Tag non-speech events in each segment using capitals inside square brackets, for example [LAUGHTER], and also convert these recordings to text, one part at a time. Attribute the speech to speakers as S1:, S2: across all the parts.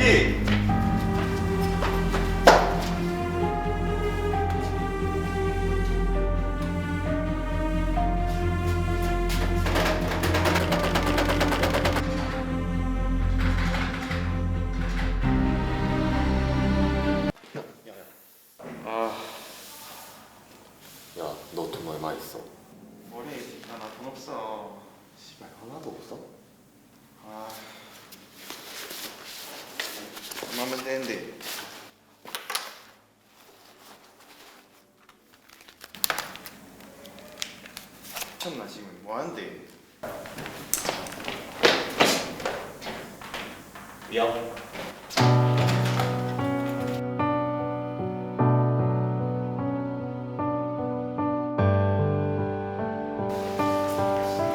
S1: 야 얼마면 되는데 미쳤나 지금 뭐하는데
S2: 미안.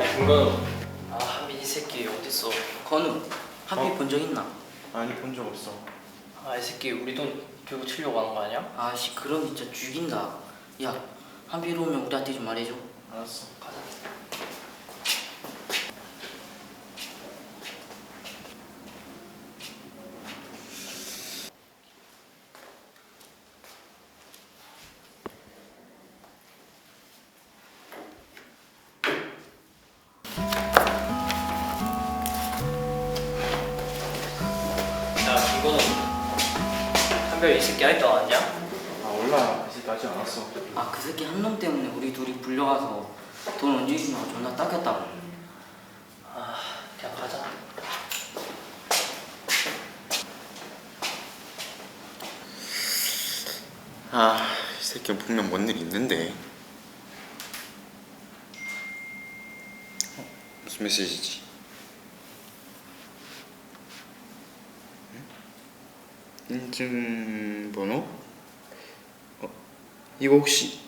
S3: 야 김건우 아 한빈 이 새끼 어딨어
S4: 건우 한피
S1: 어?
S4: 본적 있나?
S1: 아니 본 적 없어
S3: 아 이 새끼 우리 돈 들고 치려고 하는 거 아니야?
S4: 아씨 그럼 진짜 죽인다. 야 한피로 오면 우리한테 좀 말해줘.
S3: 알았어 한별 이 새끼 아직도 안 왔냐?
S1: 아 몰라 아직 아직 안 왔어
S4: 아 그 새끼 한 놈 때문에 우리 둘이 불려가서 돈 언제 주냐고 존나 닦였다고
S3: 아 그냥 가자
S2: 아, 이 새끼는 분명 뭔 일 있는데. 어, 무슨 메시지지? 인증번호? 어, 이거 혹시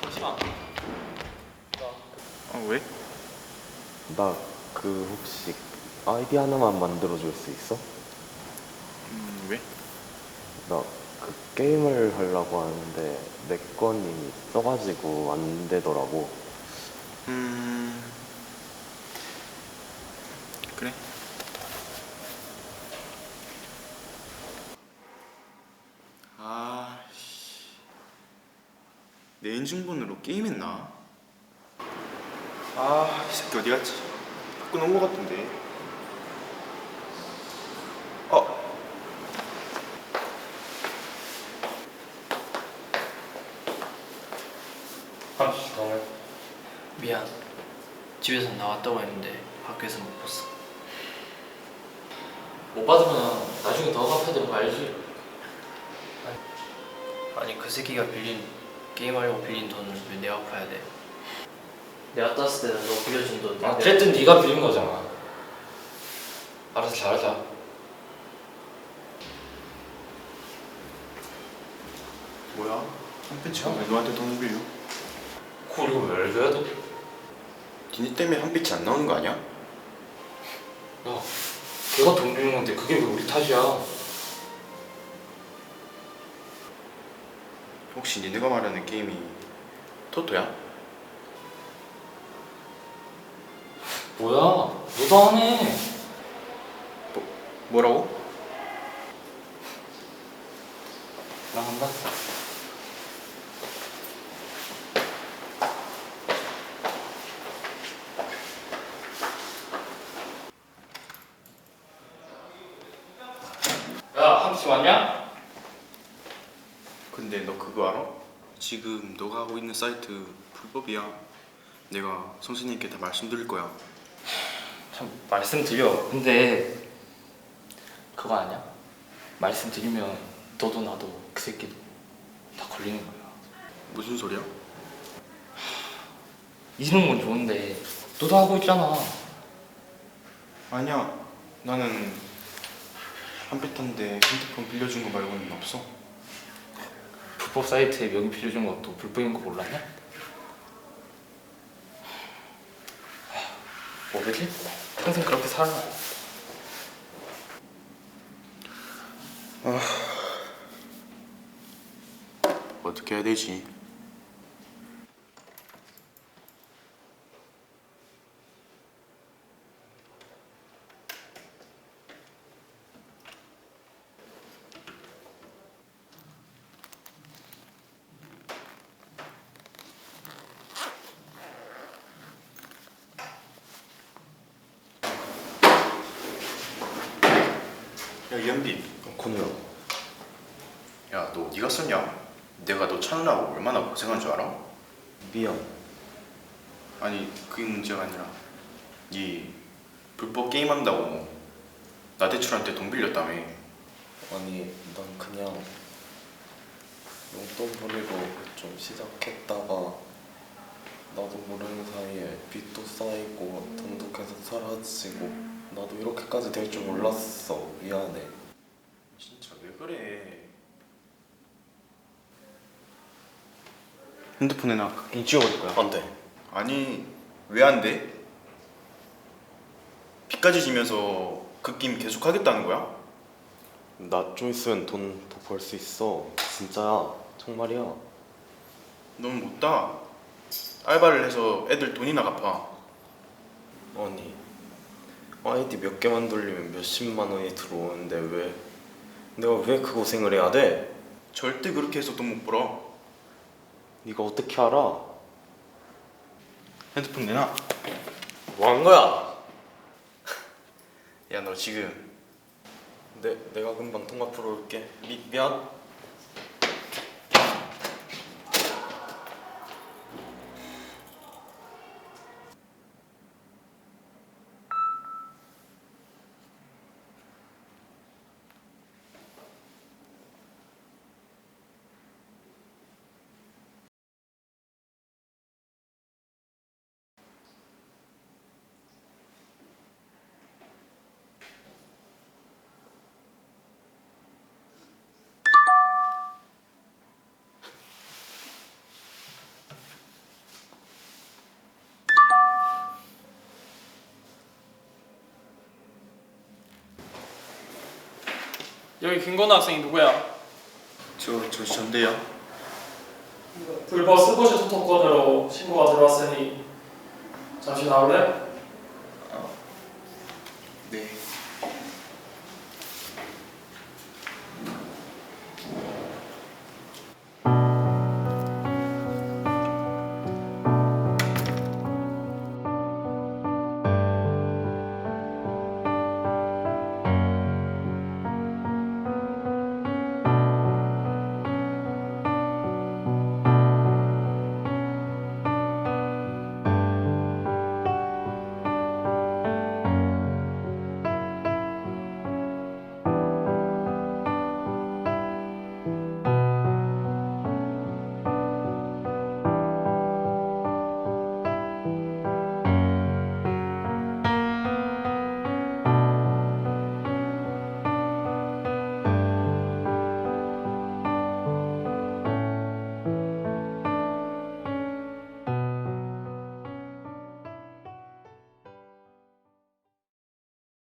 S3: 잠시만
S1: 아 왜?
S2: 나 그 혹시 아이디 하나만 만들어 줄 수 있어?
S1: 음 왜?
S2: 게임을 하려고 하는데 내 건이 써가지고 안 되더라고.
S1: 음 그래 아씨 내 인증번호로 게임했나? 아 이 새끼 어디 갔지? 갖고 놓은 거 같은데 어
S3: 아씨 너무 미안 집에서 나왔다고 했는데 학교에서 못 봤어 못 받으면 나중에 더 갚아야 되는 거 알지? 아니 그 새끼가 빌린 게임하려고 빌린 돈을 왜 내가 갚아야 돼? 내가 땄을 때는 너 빌려준 돈 내가
S5: 어쨌든 네가 빌린 거잖아. 알아서 잘하자.
S1: 뭐야? 한 팬츠가 왜 너한테 돈을 빌려?
S5: 그리고 왜 줘야 돼?
S2: 니네 때문에 한 빛이 안 나오는 거 아니야?
S5: 야, 걔가 돈 빌린 건데 그게 왜 우리 탓이야?
S1: 혹시 니네가 말하는 게임이 토토야?
S5: 뭐야? 너도 하네.
S1: 뭐라고?
S5: 나 간다. 야, 함씨 왔냐?
S1: 근데 너 그거 알아? 지금 너가 하고 있는 사이트 불법이야. 내가 선생님께 다 말씀드릴 거야.
S5: 참 말씀드려. 근데 그거 아니야? 말씀드리면 너도 나도 그 새끼도 다 걸리는 거야.
S1: 무슨 소리야?
S5: 이런 건 좋은데 너도 하고 있잖아.
S1: 아니야. 나는 한패턴데 핸드폰 빌려준 거 말고는 없어.
S5: 불법 사이트에 명의 빌려준 것도 불법인 거 몰랐냐? 하, 모르지? 평생 그렇게 살아.
S1: 어떻게 해야 되지? 야 이현빈,
S2: 코너야.
S1: 야 너 네가 썼냐? 내가 너 찾느라고 얼마나 고생한 줄 알아?
S2: 미안.
S1: 아니 그게 문제가 아니라 네 불법 게임한다고 나 대출할 때돈 빌렸다며
S2: 아니 난 그냥 용돈 벌이로 좀 시작했다가 나도 모르는 사이에 빚도 쌓이고 돈도 계속 사라지고 나도 이렇게까지 될 줄 몰랐어. 미안해.
S1: 진짜 왜 그래? 핸드폰에 나 게임 지워버릴 거야.
S2: 안 돼.
S1: 아니 왜 안 돼? 빚까지 지면서 그 게임 계속 하겠다는 거야?
S2: 나 좀 있으면 돈 더 벌 수 있어. 진짜야. 정말이야.
S1: 넌 못다. 알바를 해서 애들 돈이나 갚아.
S2: 아니 아이디 몇 개만 돌리면 몇십만 원이 들어오는데 왜 내가 왜 그 고생을 해야 돼?
S1: 절대 그렇게 해서 돈 못 벌어
S2: 네가 어떻게 알아?
S1: 핸드폰 내놔
S2: 뭐 한 거야? [LAUGHS]
S1: 야 너 지금
S2: 내, 내가 금방 통화 풀어 올게 미, 미안
S6: 여기 김건우 학생이 누구야?
S1: 저, 저 전데요
S6: 불법 스포츠 토토건으로 신고가 들어왔으니 잠시 나올래?
S1: 네